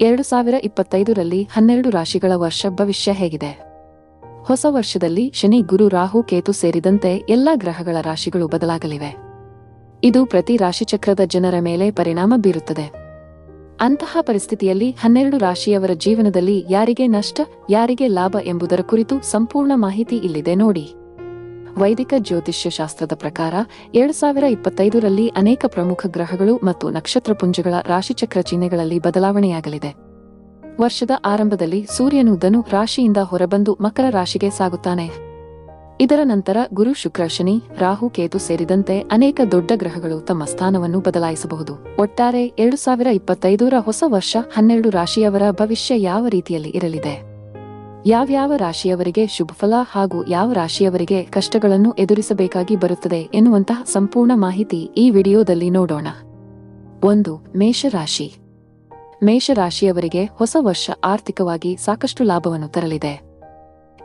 ಎರಡು ಸಾವಿರ ಇಪ್ಪತ್ತೈದರಲ್ಲಿ ಹನ್ನೆರಡು ರಾಶಿಗಳ ವರ್ಷ ಭವಿಷ್ಯ ಹೇಗಿದೆ. ಹೊಸ ವರ್ಷದಲ್ಲಿ ಶನಿ, ಗುರು, ರಾಹು, ಕೇತು ಸೇರಿದಂತೆ ಎಲ್ಲಾ ಗ್ರಹಗಳ ರಾಶಿಗಳು ಬದಲಾಗಲಿವೆ. ಇದು ಪ್ರತಿ ರಾಶಿಚಕ್ರದ ಜನರ ಮೇಲೆ ಪರಿಣಾಮ ಬೀರುತ್ತದೆ. ಅಂತಹ ಪರಿಸ್ಥಿತಿಯಲ್ಲಿ ಹನ್ನೆರಡು ರಾಶಿಯವರ ಜೀವನದಲ್ಲಿ ಯಾರಿಗೆ ನಷ್ಟ, ಯಾರಿಗೆ ಲಾಭ ಎಂಬುದರ ಕುರಿತು ಸಂಪೂರ್ಣ ಮಾಹಿತಿ ಇಲ್ಲಿದೆ ನೋಡಿ. ವೈದಿಕ ಜ್ಯೋತಿಷ್ಯ ಶಾಸ್ತ್ರದ ಪ್ರಕಾರ, ಎರಡು ಸಾವಿರ ಇಪ್ಪತ್ತೈದರಲ್ಲಿ ಅನೇಕ ಪ್ರಮುಖ ಗ್ರಹಗಳು ಮತ್ತು ನಕ್ಷತ್ರಪುಂಜಗಳ ರಾಶಿಚಕ್ರ ಚಿಹ್ನೆಗಳಲ್ಲಿ ಬದಲಾವಣೆಯಾಗಲಿದೆ. ವರ್ಷದ ಆರಂಭದಲ್ಲಿ ಸೂರ್ಯನು ಧನು ರಾಶಿಯಿಂದ ಹೊರಬಂದು ಮಕರ ರಾಶಿಗೆ ಸಾಗುತ್ತಾನೆ. ಇದರ ನಂತರ ಗುರು ಶುಕ್ರ ಶನಿ, ರಾಹು ಕೇತು ಸೇರಿದಂತೆ ಅನೇಕ ದೊಡ್ಡ ಗ್ರಹಗಳು ತಮ್ಮ ಸ್ಥಾನವನ್ನು ಬದಲಾಯಿಸಬಹುದು. ಒಟ್ಟಾರೆ, ಎರಡು ಸಾವಿರ ಇಪ್ಪತ್ತೈದರ ಹೊಸ ವರ್ಷ ಹನ್ನೆರಡು ರಾಶಿಯವರ ಭವಿಷ್ಯ ಯಾವ ರೀತಿಯಲ್ಲಿ ಇರಲಿದೆ? ಯಾವ್ಯಾವ ರಾಶಿಯವರಿಗೆ ಶುಭಫಲ ಹಾಗೂ ಯಾವ ರಾಶಿಯವರಿಗೆ ಕಷ್ಟಗಳನ್ನು ಎದುರಿಸಬೇಕಾಗಿ ಬರುತ್ತದೆ ಎನ್ನುವಂತಹ ಸಂಪೂರ್ಣ ಮಾಹಿತಿ ಈ ವಿಡಿಯೋದಲ್ಲಿ ನೋಡೋಣ. ಒಂದು, ಮೇಷರಾಶಿ. ಮೇಷರಾಶಿಯವರಿಗೆ ಹೊಸ ವರ್ಷ ಆರ್ಥಿಕವಾಗಿ ಸಾಕಷ್ಟು ಲಾಭವನ್ನು ತರಲಿದೆ.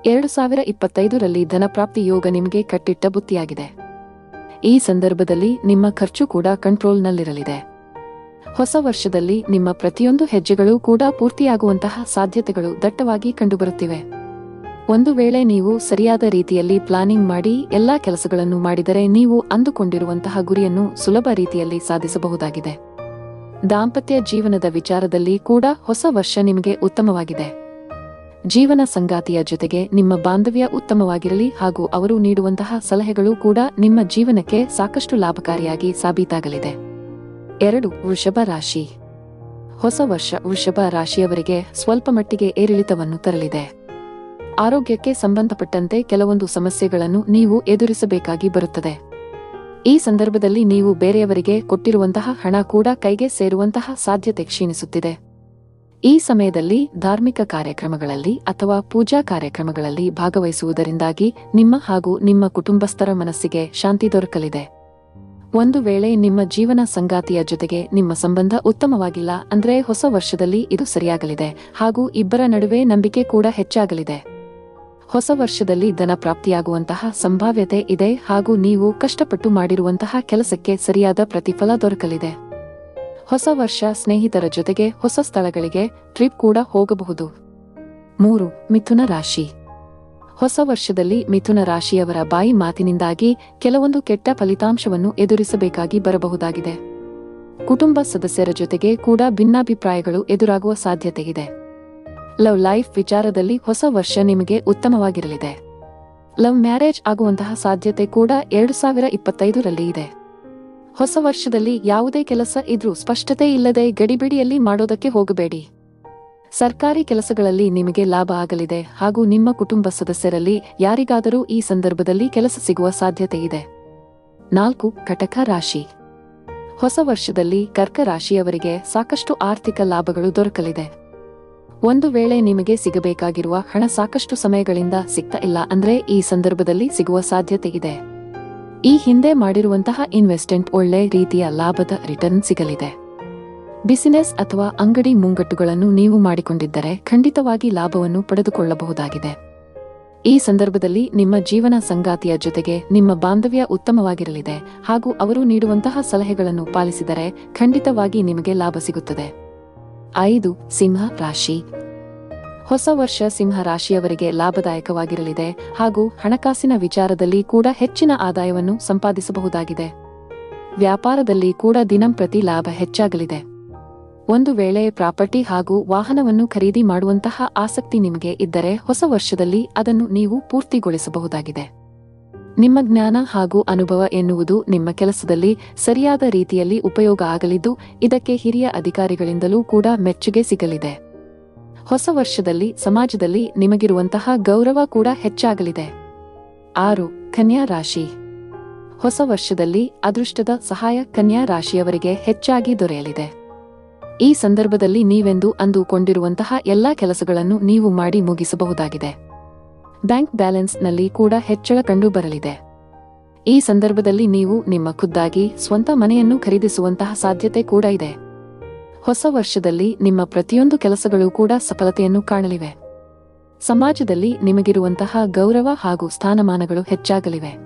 ಎರಡು ಸಾವಿರ ಇಪ್ಪತ್ತೈದರಲ್ಲಿ ಧನಪ್ರಾಪ್ತಿ ಯೋಗ ನಿಮಗೆ ಕಟ್ಟಿಟ್ಟ ಬುತ್ತಿಯಾಗಿದೆ. ಈ ಸಂದರ್ಭದಲ್ಲಿ ನಿಮ್ಮ ಖರ್ಚು ಕೂಡ ಕಂಟ್ರೋಲ್ನಲ್ಲಿರಲಿದೆ. ಹೊಸ ವರ್ಷದಲ್ಲಿ ನಿಮ್ಮ ಪ್ರತಿಯೊಂದು ಹೆಜ್ಜೆಗಳು ಕೂಡ ಪೂರ್ತಿಯಾಗುವಂತಹ ಸಾಧ್ಯತೆಗಳು ದಟ್ಟವಾಗಿ ಕಂಡುಬರುತ್ತಿವೆ. ಒಂದು ವೇಳೆ ನೀವು ಸರಿಯಾದ ರೀತಿಯಲ್ಲಿ ಪ್ಲಾನಿಂಗ್ ಮಾಡಿ ಎಲ್ಲಾ ಕೆಲಸಗಳನ್ನು ಮಾಡಿದರೆ ನೀವು ಅಂದುಕೊಂಡಿರುವಂತಹ ಗುರಿಯನ್ನು ಸುಲಭ ರೀತಿಯಲ್ಲಿ ಸಾಧಿಸಬಹುದಾಗಿದೆ. ದಾಂಪತ್ಯ ಜೀವನದ ವಿಚಾರದಲ್ಲಿ ಕೂಡ ಹೊಸ ವರ್ಷ ನಿಮಗೆ ಉತ್ತಮವಾಗಿದೆ. ಜೀವನ ಸಂಗಾತಿಯ ಜೊತೆಗೆ ನಿಮ್ಮ ಬಾಂಧವ್ಯ ಉತ್ತಮವಾಗಿರಲಿ ಹಾಗೂ ಅವರು ನೀಡುವಂತಹ ಸಲಹೆಗಳು ಕೂಡ ನಿಮ್ಮ ಜೀವನಕ್ಕೆ ಸಾಕಷ್ಟು ಲಾಭಕಾರಿಯಾಗಿ ಸಾಬೀತಾಗಲಿದೆ. ಎರಡು ವೃಷಭ ರಾಶಿ. ಹೊಸ ವರ್ಷ ವೃಷಭ ರಾಶಿಯವರಿಗೆ ಸ್ವಲ್ಪ ಮಟ್ಟಿಗೆ ಏರಿಳಿತವನ್ನು ತರಲಿದೆ. ಆರೋಗ್ಯಕ್ಕೆ ಸಂಬಂಧಪಟ್ಟಂತೆ ಕೆಲವೊಂದು ಸಮಸ್ಯೆಗಳನ್ನು ನೀವು ಎದುರಿಸಬೇಕಾಗಿ ಬರುತ್ತದೆ. ಈ ಸಂದರ್ಭದಲ್ಲಿ ನೀವು ಬೇರೆಯವರಿಗೆ ಕೊಟ್ಟಿರುವಂತಹ ಹಣ ಕೂಡ ಕೈಗೆ ಸೇರುವಂತಹ ಸಾಧ್ಯತೆ ಕ್ಷೀಣಿಸುತ್ತಿದೆ. ಈ ಸಮಯದಲ್ಲಿ ಧಾರ್ಮಿಕ ಕಾರ್ಯಕ್ರಮಗಳಲ್ಲಿ ಅಥವಾ ಪೂಜಾ ಕಾರ್ಯಕ್ರಮಗಳಲ್ಲಿ ಭಾಗವಹಿಸುವುದರಿಂದಾಗಿ ನಿಮ್ಮ ಹಾಗೂ ನಿಮ್ಮ ಕುಟುಂಬಸ್ಥರ ಮನಸ್ಸಿಗೆ ಶಾಂತಿ ದೊರಕಲಿದೆ. ಒಂದು ವೇಳೆ ನಿಮ್ಮ ಜೀವನ ಸಂಗಾತಿಯ ಜೊತೆಗೆ ನಿಮ್ಮ ಸಂಬಂಧ ಉತ್ತಮವಾಗಿಲ್ಲ ಅಂದ್ರೆ ಹೊಸ ವರ್ಷದಲ್ಲಿ ಇದು ಸರಿಯಾಗಲಿದೆ. ಹಾಗೂ ಇಬ್ಬರ ನಡುವೆ ನಂಬಿಕೆ ಕೂಡ ಹೆಚ್ಚಾಗಲಿದೆ. ಹೊಸ ವರ್ಷದಲ್ಲಿ ಧನ ಪ್ರಾಪ್ತಿಯಾಗುವಂತಹ ಸಂಭಾವ್ಯತೆ ಇದೆ ಹಾಗೂ ನೀವು ಕಷ್ಟಪಟ್ಟು ಮಾಡಿರುವಂತಹ ಕೆಲಸಕ್ಕೆ ಸರಿಯಾದ ಪ್ರತಿಫಲ ದೊರಕಲಿದೆ. ಹೊಸ ವರ್ಷ ಸ್ನೇಹಿತರ ಜೊತೆಗೆ ಹೊಸ ಸ್ಥಳಗಳಿಗೆ ಟ್ರಿಪ್ ಕೂಡ ಹೋಗಬಹುದು. ಮೂರು, ಮಿಥುನ ರಾಶಿ. ಹೊಸ ವರ್ಷದಲ್ಲಿ ಮಿಥುನ ರಾಶಿಯವರ ಬಾಯಿ ಮಾತಿನಿಂದಾಗಿ ಕೆಲವೊಂದು ಕೆಟ್ಟ ಫಲಿತಾಂಶವನ್ನು ಎದುರಿಸಬೇಕಾಗಿ ಬರಬಹುದಾಗಿದೆ. ಕುಟುಂಬ ಸದಸ್ಯರ ಜೊತೆಗೆ ಕೂಡ ಭಿನ್ನಾಭಿಪ್ರಾಯಗಳು ಎದುರಾಗುವ ಸಾಧ್ಯತೆಯಿದೆ. ಲವ್ ಲೈಫ್ ವಿಚಾರದಲ್ಲಿ ಹೊಸ ವರ್ಷ ನಿಮಗೆ ಉತ್ತಮವಾಗಿರಲಿದೆ. ಲವ್ ಮ್ಯಾರೇಜ್ ಆಗುವಂತಹ ಸಾಧ್ಯತೆ ಕೂಡ ಎರಡು ಸಾವಿರ ಇಪ್ಪತ್ತೈದರಲ್ಲಿ ಇದೆ. ಹೊಸ ವರ್ಷದಲ್ಲಿ ಯಾವುದೇ ಕೆಲಸ ಇದ್ರೂ ಸ್ಪಷ್ಟತೆ ಇಲ್ಲದೆ ಗಡಿಬಿಡಿಯಲ್ಲಿ ಮಾಡೋದಕ್ಕೆ ಹೋಗಬೇಡಿ. ಸರ್ಕಾರಿ ಕೆಲಸಗಳಲ್ಲಿ ನಿಮಗೆ ಲಾಭ ಆಗಲಿದೆ ಹಾಗೂ ನಿಮ್ಮ ಕುಟುಂಬ ಸದಸ್ಯರಲ್ಲಿ ಯಾರಿಗಾದರೂ ಈ ಸಂದರ್ಭದಲ್ಲಿ ಕೆಲಸ ಸಿಗುವ ಸಾಧ್ಯತೆ ಇದೆ. ನಾಲ್ಕು ಕಟಕ ರಾಶಿ. ಹೊಸ ವರ್ಷದಲ್ಲಿ ಕರ್ಕ ರಾಶಿಯವರಿಗೆ ಸಾಕಷ್ಟು ಆರ್ಥಿಕ ಲಾಭಗಳು ದೊರಕಲಿದೆ. ಒಂದು ವೇಳೆ ನಿಮಗೆ ಸಿಗಬೇಕಾಗಿರುವ ಹಣ ಸಾಕಷ್ಟು ಸಮಯಗಳಿಂದ ಸಿಗ್ತಾ ಇಲ್ಲ ಅಂದ್ರೆ ಈ ಸಂದರ್ಭದಲ್ಲಿ ಸಿಗುವ ಸಾಧ್ಯತೆ ಇದೆ. ಈ ಹಿಂದೆ ಮಾಡಿರುವಂತಹ ಇನ್ವೆಸ್ಟ್ಮೆಂಟ್ ಒಳ್ಳೆ ರೀತಿಯ ಲಾಭದ ರಿಟರ್ನ್ ಸಿಗಲಿದೆ. ಬಿಸಿನೆಸ್ ಅಥವಾ ಅಂಗಡಿ ಮುಂಗಟ್ಟುಗಳನ್ನು ನೀವು ಮಾಡಿಕೊಂಡಿದ್ದರೆ ಖಂಡಿತವಾಗಿ ಲಾಭವನ್ನು ಪಡೆದುಕೊಳ್ಳಬಹುದಾಗಿದೆ. ಈ ಸಂದರ್ಭದಲ್ಲಿ ನಿಮ್ಮ ಜೀವನ ಸಂಗಾತಿಯ ಜೊತೆಗೆ ನಿಮ್ಮ ಬಾಂಧವ್ಯ ಉತ್ತಮವಾಗಿರಲಿದೆ ಹಾಗೂ ಅವರು ನೀಡುವಂತಹ ಸಲಹೆಗಳನ್ನು ಪಾಲಿಸಿದರೆ ಖಂಡಿತವಾಗಿ ನಿಮಗೆ ಲಾಭ ಸಿಗುತ್ತದೆ. ಐದು, ಸಿಂಹ ರಾಶಿ. ಹೊಸ ವರ್ಷ ಸಿಂಹ ರಾಶಿಯವರಿಗೆ ಲಾಭದಾಯಕವಾಗಿರಲಿದೆ ಹಾಗೂ ಹಣಕಾಸಿನ ವಿಚಾರದಲ್ಲಿ ಕೂಡ ಹೆಚ್ಚಿನ ಆದಾಯವನ್ನು ಸಂಪಾದಿಸಬಹುದಾಗಿದೆ. ವ್ಯಾಪಾರದಲ್ಲಿ ಕೂಡ ದಿನಂಪ್ರತಿ ಲಾಭ ಹೆಚ್ಚಾಗಲಿದೆ. ಒಂದು ವೇಳೆ ಪ್ರಾಪರ್ಟಿ ಹಾಗೂ ವಾಹನವನ್ನು ಖರೀದಿ ಮಾಡುವಂತಹ ಆಸಕ್ತಿ ನಿಮಗೆ ಇದ್ದರೆ ಹೊಸ ವರ್ಷದಲ್ಲಿ ಅದನ್ನು ನೀವು ಪೂರ್ತಿಗೊಳಿಸಬಹುದಾಗಿದೆ. ನಿಮ್ಮ ಜ್ಞಾನ ಹಾಗೂ ಅನುಭವ ಎನ್ನುವುದು ನಿಮ್ಮ ಕೆಲಸದಲ್ಲಿ ಸರಿಯಾದ ರೀತಿಯಲ್ಲಿ ಉಪಯೋಗ ಆಗಲಿದ್ದು, ಇದಕ್ಕೆ ಹಿರಿಯ ಅಧಿಕಾರಿಗಳಿಂದಲೂ ಕೂಡ ಮೆಚ್ಚುಗೆ ಸಿಗಲಿದೆ. ಹೊಸ ವರ್ಷದಲ್ಲಿ ಸಮಾಜದಲ್ಲಿ ನಿಮಗಿರುವಂತಹ ಗೌರವ ಕೂಡ ಹೆಚ್ಚಾಗಲಿದೆ. ಆರು, ಕನ್ಯಾ ರಾಶಿ. ಹೊಸ ವರ್ಷದಲ್ಲಿ ಅದೃಷ್ಟದ ಸಹಾಯ ಕನ್ಯಾ ರಾಶಿಯವರಿಗೆ ಹೆಚ್ಚಾಗಿ ದೊರೆಯಲಿದೆ. ಈ ಸಂದರ್ಭದಲ್ಲಿ ನೀವೆಂದು ಅಂದುಕೊಂಡಿರುವಂತಹ ಎಲ್ಲಾ ಕೆಲಸಗಳನ್ನು ನೀವು ಮಾಡಿ ಮುಗಿಸಬಹುದಾಗಿದೆ. ಬ್ಯಾಂಕ್ ಬ್ಯಾಲೆನ್ಸ್ನಲ್ಲಿ ಕೂಡ ಹೆಚ್ಚಳ ಕಂಡುಬರಲಿದೆ. ಈ ಸಂದರ್ಭದಲ್ಲಿ ನೀವು ನಿಮ್ಮ ಖುದ್ದಾಗಿ ಸ್ವಂತ ಮನೆಯನ್ನು ಖರೀದಿಸುವಂತಹ ಸಾಧ್ಯತೆ ಕೂಡ ಇದೆ. ಹೊಸ ವರ್ಷದಲ್ಲಿ ನಿಮ್ಮ ಪ್ರತಿಯೊಂದು ಕೆಲಸಗಳು ಕೂಡ ಸಫಲತೆಯನ್ನು ಕಾಣಲಿವೆ. ಸಮಾಜದಲ್ಲಿ ನಿಮಗಿರುವಂತಹ ಗೌರವ ಹಾಗೂ ಸ್ಥಾನಮಾನಗಳು ಹೆಚ್ಚಾಗಲಿವೆ.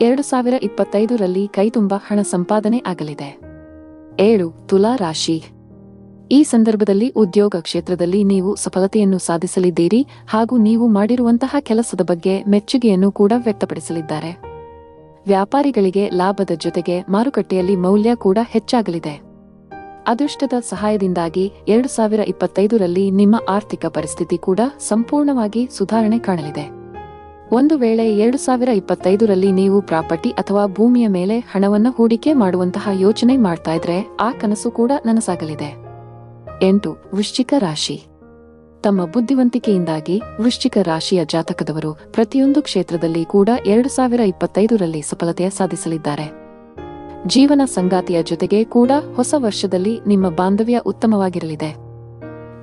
ಎರಡು ಸಾವಿರ ಇಪ್ಪತ್ತೈದರಲ್ಲಿ ಕೈತುಂಬ ಹಣ ಸಂಪಾದನೆ ಆಗಲಿದೆ. ಏಳು, ತುಲಾ ರಾಶಿ. ಈ ಸಂದರ್ಭದಲ್ಲಿ ಉದ್ಯೋಗ ಕ್ಷೇತ್ರದಲ್ಲಿ ನೀವು ಸಫಲತೆಯನ್ನು ಸಾಧಿಸಲಿದ್ದೀರಿ ಹಾಗೂ ನೀವು ಮಾಡಿರುವಂತಹ ಕೆಲಸದ ಬಗ್ಗೆ ಮೆಚ್ಚುಗೆಯನ್ನು ಕೂಡ ವ್ಯಕ್ತಪಡಿಸಲಿದ್ದಾರೆ. ವ್ಯಾಪಾರಿಗಳಿಗೆ ಲಾಭದ ಜೊತೆಗೆ ಮಾರುಕಟ್ಟೆಯಲ್ಲಿ ಮೌಲ್ಯ ಕೂಡ ಹೆಚ್ಚಾಗಲಿದೆ. ಅದೃಷ್ಟದ ಸಹಾಯದಿಂದಾಗಿ ಎರಡು ಸಾವಿರ ಇಪ್ಪತ್ತೈದರಲ್ಲಿ ನಿಮ್ಮ ಆರ್ಥಿಕ ಪರಿಸ್ಥಿತಿ ಕೂಡ ಸಂಪೂರ್ಣವಾಗಿ ಸುಧಾರಣೆ ಕಾಣಲಿದೆ. ಒಂದು ವೇಳೆ ಎರಡು ಸಾವಿರ ಇಪ್ಪತ್ತೈದರಲ್ಲಿ ನೀವು ಪ್ರಾಪರ್ಟಿ ಅಥವಾ ಭೂಮಿಯ ಮೇಲೆ ಹಣವನ್ನು ಹೂಡಿಕೆ ಮಾಡುವಂತಹ ಯೋಚನೆ ಮಾಡ್ತಾ ಇದ್ರೆ ಆ ಕನಸು ಕೂಡ ನನಸಾಗಲಿದೆ. ಎಂಟು, ವೃಶ್ಚಿಕ ರಾಶಿ. ತಮ್ಮ ಬುದ್ಧಿವಂತಿಕೆಯಿಂದಾಗಿ ವೃಶ್ಚಿಕ ರಾಶಿಯ ಜಾತಕದವರು ಪ್ರತಿಯೊಂದು ಕ್ಷೇತ್ರದಲ್ಲಿ ಕೂಡ ಎರಡು ಸಾವಿರ ಇಪ್ಪತ್ತೈದರಲ್ಲಿ ಸಫಲತೆಯ ಸಾಧಿಸಲಿದ್ದಾರೆ. ಜೀವನ ಸಂಗಾತಿಯ ಜೊತೆಗೆ ಕೂಡ ಹೊಸ ವರ್ಷದಲ್ಲಿ ನಿಮ್ಮ ಬಾಂಧವ್ಯ ಉತ್ತಮವಾಗಿರಲಿದೆ.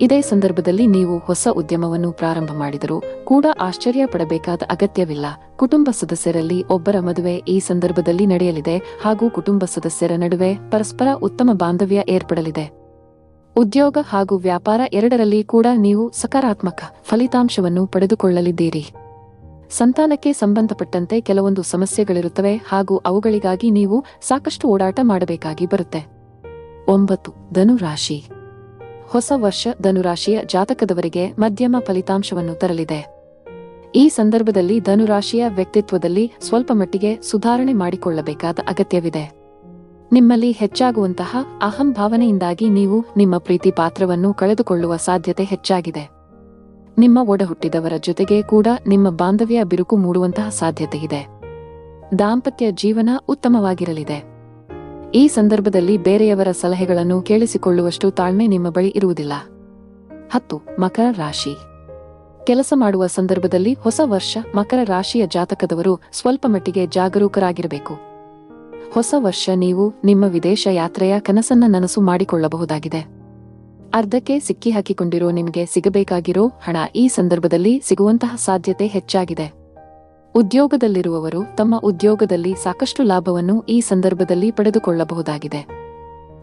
ಇದೇ ಸಂದರ್ಭದಲ್ಲಿ ನೀವು ಹೊಸ ಉದ್ಯಮವನ್ನು ಪ್ರಾರಂಭ ಮಾಡಿದರೂ ಕೂಡ ಆಶ್ಚರ್ಯ ಪಡಬೇಕಾದ ಅಗತ್ಯವಿಲ್ಲ. ಕುಟುಂಬ ಸದಸ್ಯರಲ್ಲಿ ಒಬ್ಬರ ಮದುವೆ ಈ ಸಂದರ್ಭದಲ್ಲಿ ನಡೆಯಲಿದೆ ಹಾಗೂ ಕುಟುಂಬ ಸದಸ್ಯರ ನಡುವೆ ಪರಸ್ಪರ ಉತ್ತಮ ಬಾಂಧವ್ಯ ಏರ್ಪಡಲಿದೆ. ಉದ್ಯೋಗ ಹಾಗೂ ವ್ಯಾಪಾರ ಎರಡರಲ್ಲಿ ಕೂಡ ನೀವು ಸಕಾರಾತ್ಮಕ ಫಲಿತಾಂಶವನ್ನು ಪಡೆದುಕೊಳ್ಳಲಿದ್ದೀರಿ. ಸಂತಾನಕ್ಕೆ ಸಂಬಂಧಪಟ್ಟಂತೆ ಕೆಲವೊಂದು ಸಮಸ್ಯೆಗಳಿರುತ್ತವೆ ಹಾಗೂ ಅವುಗಳಿಗಾಗಿ ನೀವು ಸಾಕಷ್ಟು ಓಡಾಟ ಮಾಡಬೇಕಾಗಿ ಬರುತ್ತೆ. ಒಂಬತ್ತು, ಧನುರಾಶಿ. ಹೊಸ ವರ್ಷ ಧನುರಾಶಿಯ ಜಾತಕದವರಿಗೆ ಮಧ್ಯಮ ಫಲಿತಾಂಶವನ್ನು ತರಲಿದೆ. ಈ ಸಂದರ್ಭದಲ್ಲಿ ಧನುರಾಶಿಯ ವ್ಯಕ್ತಿತ್ವದಲ್ಲಿ ಸ್ವಲ್ಪ ಮಟ್ಟಿಗೆ ಸುಧಾರಣೆ ಮಾಡಿಕೊಳ್ಳಬೇಕಾದ ಅಗತ್ಯವಿದೆ. ನಿಮ್ಮಲ್ಲಿ ಹೆಚ್ಚಾಗುವಂತಹ ಅಹಂ ಭಾವನೆಯಿಂದಾಗಿ ನೀವು ನಿಮ್ಮ ಪ್ರೀತಿ ಪಾತ್ರವನ್ನು ಕಳೆದುಕೊಳ್ಳುವ ಸಾಧ್ಯತೆ ಹೆಚ್ಚಾಗಿದೆ. ನಿಮ್ಮ ಒಡಹುಟ್ಟಿದವರ ಜೊತೆಗೆ ಕೂಡ ನಿಮ್ಮ ಬಾಂಧವ್ಯ ಬಿರುಕು ಮೂಡುವಂತಹ ಸಾಧ್ಯತೆ ಇದೆ. ದಾಂಪತ್ಯ ಜೀವನ ಉತ್ತಮವಾಗಿರಲಿದೆ. ಈ ಸಂದರ್ಭದಲ್ಲಿ ಬೇರೆಯವರ ಸಲಹೆಗಳನ್ನು ಕೇಳಿಸಿಕೊಳ್ಳುವಷ್ಟು ತಾಳ್ಮೆ ನಿಮ್ಮ ಬಳಿ ಇರುವುದಿಲ್ಲ. ಹತ್ತು, ಮಕರ ರಾಶಿ. ಕೆಲಸ ಮಾಡುವ ಸಂದರ್ಭದಲ್ಲಿ ಹೊಸ ವರ್ಷ ಮಕರ ರಾಶಿಯ ಜಾತಕದವರು ಸ್ವಲ್ಪ ಮಟ್ಟಿಗೆ ಜಾಗರೂಕರಾಗಿರಬೇಕು. ಹೊಸ ವರ್ಷ ನೀವು ನಿಮ್ಮ ವಿದೇಶ ಯಾತ್ರೆಯ ಕನಸನ್ನ ನನಸು ಮಾಡಿಕೊಳ್ಳಬಹುದಾಗಿದೆ. ಅರ್ಧಕ್ಕೆ ಸಿಕ್ಕಿ ಹಾಕಿಕೊಂಡಿರೋ ನಿಮಗೆ ಸಿಗಬೇಕಾಗಿರೋ ಹಣ ಈ ಸಂದರ್ಭದಲ್ಲಿ ಸಿಗುವಂತಹ ಸಾಧ್ಯತೆ ಹೆಚ್ಚಾಗಿದೆ. ಉದ್ಯೋಗದಲ್ಲಿರುವವರು ತಮ್ಮ ಉದ್ಯೋಗದಲ್ಲಿ ಸಾಕಷ್ಟು ಲಾಭವನ್ನು ಈ ಸಂದರ್ಭದಲ್ಲಿ ಪಡೆದುಕೊಳ್ಳಬಹುದಾಗಿದೆ.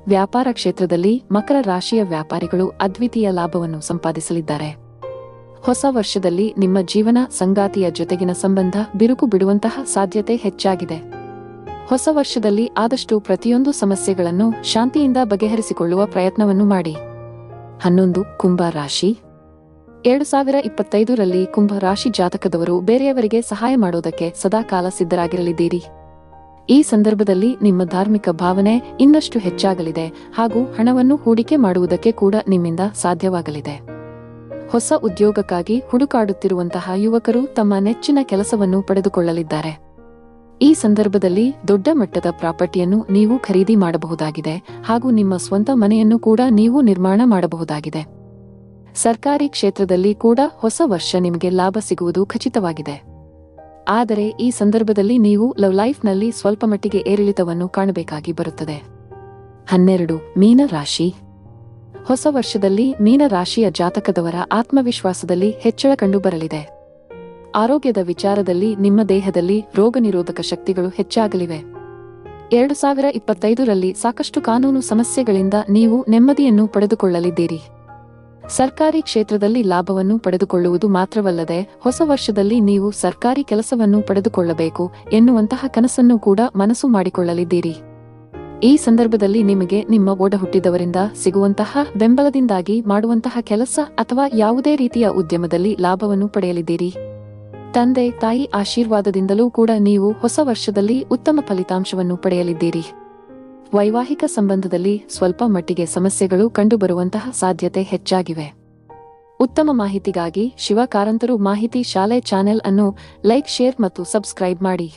ವ್ಯಾಪಾರ ಕ್ಷೇತ್ರದಲ್ಲಿ ಮಕರ ರಾಶಿಯ ವ್ಯಾಪಾರಿಗಳು ಅದ್ವಿತೀಯ ಲಾಭವನ್ನು ಸಂಪಾದಿಸಲಿದ್ದಾರೆ. ಹೊಸ ವರ್ಷದಲ್ಲಿ ನಿಮ್ಮ ಜೀವನ ಸಂಗಾತಿಯ ಜೊತೆಗಿನ ಸಂಬಂಧ ಬಿರುಕು ಬಿಡುವಂತಹ ಸಾಧ್ಯತೆ ಹೆಚ್ಚಾಗಿದೆ. ಹೊಸ ವರ್ಷದಲ್ಲಿ ಆದಷ್ಟು ಪ್ರತಿಯೊಂದು ಸಮಸ್ಯೆಗಳನ್ನು ಶಾಂತಿಯಿಂದ ಬಗೆಹರಿಸಿಕೊಳ್ಳುವ ಪ್ರಯತ್ನವನ್ನು ಮಾಡಿ. ಹನ್ನೊಂದು, ಕುಂಭ ರಾಶಿ. ಎರಡು ಸಾವಿರ ಇಪ್ಪತ್ತೈದರಲ್ಲಿ ಕುಂಭ ರಾಶಿ ಜಾತಕದವರು ಬೇರೆಯವರಿಗೆ ಸಹಾಯ ಮಾಡೋದಕ್ಕೆ ಸದಾಕಾಲ ಸಿದ್ಧರಾಗಿರಲಿದ್ದೀರಿ. ಈ ಸಂದರ್ಭದಲ್ಲಿ ನಿಮ್ಮ ಧಾರ್ಮಿಕ ಭಾವನೆ ಇನ್ನಷ್ಟು ಹೆಚ್ಚಾಗಲಿದೆ ಹಾಗೂ ಹಣವನ್ನು ಹೂಡಿಕೆ ಮಾಡುವುದಕ್ಕೆ ಕೂಡ ನಿಮ್ಮಿಂದ ಸಾಧ್ಯವಾಗಲಿದೆ. ಹೊಸ ಉದ್ಯೋಗಕ್ಕಾಗಿ ಹುಡುಕಾಡುತ್ತಿರುವಂತಹ ಯುವಕರು ತಮ್ಮ ನೆಚ್ಚಿನ ಕೆಲಸವನ್ನು ಪಡೆದುಕೊಳ್ಳಲಿದ್ದಾರೆ. ಈ ಸಂದರ್ಭದಲ್ಲಿ ದೊಡ್ಡ ಮಟ್ಟದ ಪ್ರಾಪರ್ಟಿಯನ್ನು ನೀವು ಖರೀದಿ ಮಾಡಬಹುದಾಗಿದೆ ಹಾಗೂ ನಿಮ್ಮ ಸ್ವಂತ ಮನೆಯನ್ನು ಕೂಡ ನೀವು ನಿರ್ಮಾಣ ಮಾಡಬಹುದಾಗಿದೆ. ಸರ್ಕಾರಿ ಕ್ಷೇತ್ರದಲ್ಲಿ ಕೂಡ ಹೊಸ ವರ್ಷ ನಿಮಗೆ ಲಾಭ ಸಿಗುವುದು ಖಚಿತವಾಗಿದೆ. ಆದರೆ ಈ ಸಂದರ್ಭದಲ್ಲಿ ನೀವು ಲವ್ ಲೈಫ್ನಲ್ಲಿ ಸ್ವಲ್ಪ ಮಟ್ಟಿಗೆ ಏರಿಳಿತವನ್ನು ಕಾಣಬೇಕಾಗಿ ಬರುತ್ತದೆ. ಹನ್ನೆರಡು ಮೀನ ರಾಶಿ ಹೊಸ ವರ್ಷದಲ್ಲಿ ಮೀನ ರಾಶಿಯ ಜಾತಕದವರ ಆತ್ಮವಿಶ್ವಾಸದಲ್ಲಿ ಹೆಚ್ಚಳ ಕಂಡುಬರಲಿದೆ. ಆರೋಗ್ಯದ ವಿಚಾರದಲ್ಲಿ ನಿಮ್ಮ ದೇಹದಲ್ಲಿ ರೋಗನಿರೋಧಕ ಶಕ್ತಿಗಳು ಹೆಚ್ಚಾಗಲಿವೆ. ಎರಡು ಸಾವಿರ ಇಪ್ಪತ್ತೈದರಲ್ಲಿ ಸಾಕಷ್ಟು ಕಾನೂನು ಸಮಸ್ಯೆಗಳಿಂದ ನೀವು ನೆಮ್ಮದಿಯನ್ನು ಪಡೆದುಕೊಳ್ಳಲಿದ್ದೀರಿ. ಸರ್ಕಾರಿ ಕ್ಷೇತ್ರದಲ್ಲಿ ಲಾಭವನ್ನು ಪಡೆದುಕೊಳ್ಳುವುದು ಮಾತ್ರವಲ್ಲದೆ ಹೊಸ ವರ್ಷದಲ್ಲಿ ನೀವು ಸರ್ಕಾರಿ ಕೆಲಸವನ್ನು ಪಡೆದುಕೊಳ್ಳಬೇಕು ಎನ್ನುವಂತಹ ಕನಸನ್ನು ಕೂಡ ಮನಸ್ಸು ಮಾಡಿಕೊಳ್ಳಲಿದ್ದೀರಿ. ಈ ಸಂದರ್ಭದಲ್ಲಿ ನಿಮಗೆ ನಿಮ್ಮ ಓಡ ಹುಟ್ಟಿದವರಿಂದ ಸಿಗುವಂತಹ ಬೆಂಬಲದಿಂದಾಗಿ ಮಾಡುವಂತಹ ಕೆಲಸ ಅಥವಾ ಯಾವುದೇ ರೀತಿಯ ಉದ್ಯಮದಲ್ಲಿ ಲಾಭವನ್ನು ಪಡೆಯಲಿದ್ದೀರಿ. ತಂದೆ, ತಾಯಿ ಆಶೀರ್ವಾದದಿಂದಲೂ ಕೂಡ ನೀವು ಹೊಸ ವರ್ಷದಲ್ಲಿ ಉತ್ತಮ ಫಲಿತಾಂಶವನ್ನು ಪಡೆಯಲಿದ್ದೀರಿ. ವೈವಾಹಿಕ ಸಂಬಂಧದಲ್ಲಿ ಸ್ವಲ್ಪ ಮಟ್ಟಿಗೆ ಸಮಸ್ಯೆಗಳು ಕಂಡುಬರುವಂತಹ ಸಾಧ್ಯತೆ ಹೆಚ್ಚಾಗಿವೆ. ಉತ್ತಮ ಮಾಹಿತಿಗಾಗಿ ಶಿವಕಾರಂತರು ಮಾಹಿತಿ ಶಾಲೆ ಚಾನೆಲ್ ಅನ್ನು ಲೈಕ್, ಶೇರ್ ಮತ್ತು ಸಬ್ಸ್ಕ್ರೈಬ್ ಮಾಡಿ.